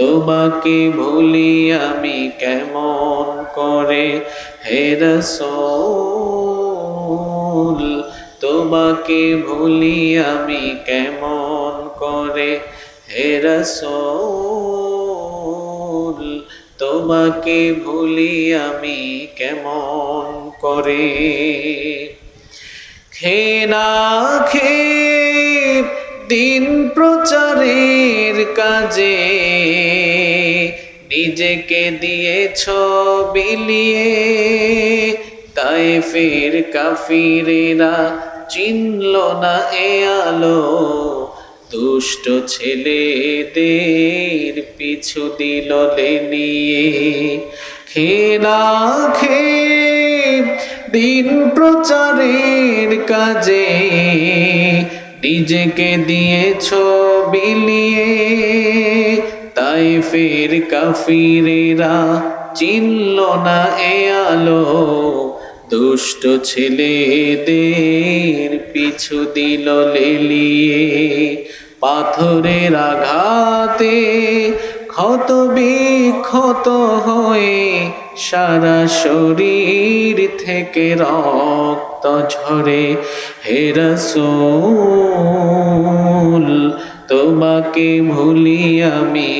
তোমাকে ভুলি আমি কেমন করে? হে হেরসোল তোমাকে ভুলি আমি কেমন করে? হে হেরসোল তোমাকে ভুলি আমি কেমন করে? খে না খে, দিন প্রচারের কাজে নিজেকে দিয়েছ বিলিয়ে তাই ফের কাফিরেরা চিনল না এ আলো। দুষ্ট ছেলেদের পিছু দিল নিয়ে খে না খে দিন প্রচারের কাজে, নিজেকে দিয়েছ বিলিয়ে। তাই ফের কাফিরেরা চিনল না এ আলো। দুষ্ট ছেলেদের পিছু দিল লেলিয়ে। পাথরের আঘাতে ক্ষত বিক্ষত হয়ে সারা শরীর থেকে রক্ত ঝরে। হেরসোল তোমাকে ভুলি আমি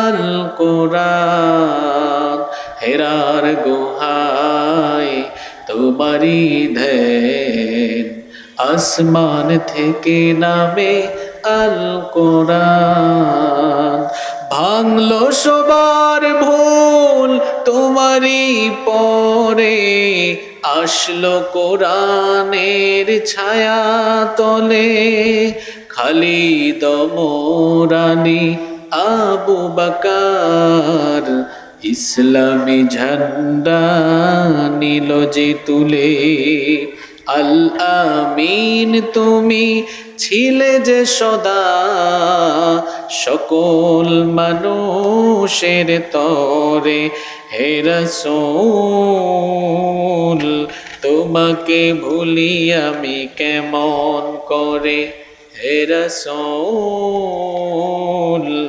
আল কোরআন, হেরার গুহায় তোমারি ধ্যান। আসমান থেকে নামে আল কোরআন, ভাঙলো সবার ভুল তোমারই পরে। আসলো কোরআনের ছায়া তলে খালি দমরানি আবু বাকার ইসলামী ঝান্ডা নিল যে তুলে। আল আমিন, তুমি ছিলে যে সদা। সকল মানুষের তরে হে রসূল, তোমাকে ভুলি আমি কেমন করে? হে রসূল